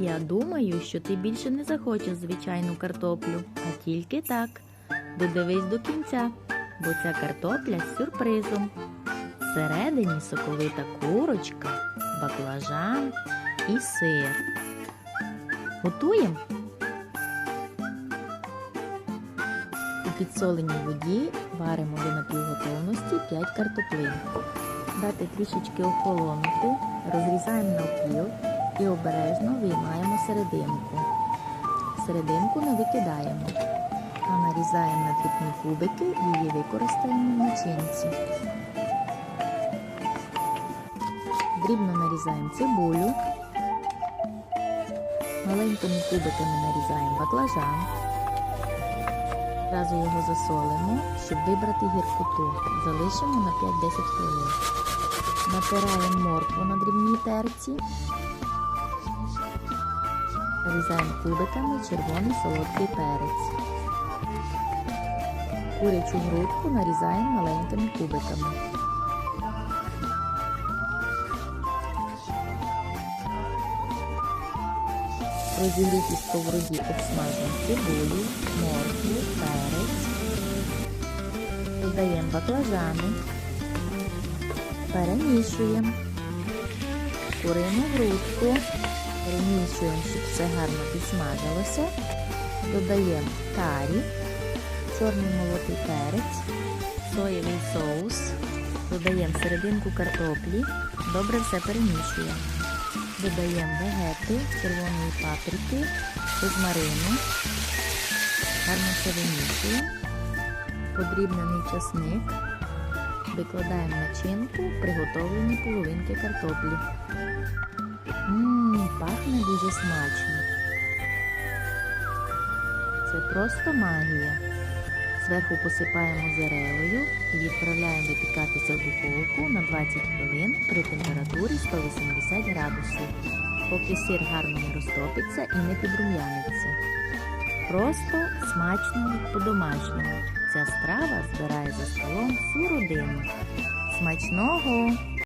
Я думаю, що ти більше не захочеш звичайну картоплю, а тільки так. Додивись до кінця, бо ця картопля з сюрпризом. Всередині соковита курочка, баклажан і сир. Готуємо. У підсоленій воді варимо до напівготовності 5 картоплин. Дати трішечки охолонути, розрізаємо і обережно виймаємо серединку. Серединку не викидаємо, а нарізаємо на дрібні кубики і її використаємо в начинці. Дрібно нарізаємо цибулю, маленькими кубиками нарізаємо баклажан. Зразу його засолимо, щоб вибрати гіркоту. Залишимо на 5-10 хвилин. Натираємо моркву на дрібній терці. Нарізаємо кубиками червоний солодкий перець. Курячу грудку нарізаємо маленькими кубиками. В розігрітій сковороді обсмажуємо цибулю, моркву, перець. Додаємо баклажани. Перемішуємо. Курину грудку. Перемішуємо, щоб все гарно підсмажилося. Додаємо карі, чорний молотий перець, соєвий соус. Додаємо серединку картоплі. Добре все перемішуємо. Додаємо вегети, червоної паприки, розмарину. Гарно все вимішуємо. Подрібнений часник. Викладаємо начинку, приготовлені половинки картоплі. Ммм, дуже смачно. Це просто магія. Зверху посипаємо зерелою і відправляємо випікатися в духовку на 20 хвилин при температурі 180 градусів, поки сир гарно не розтопиться і не підрум'яниться. Просто смачно по-домашньому. Ця страва збирає за столом всю родину. Смачного!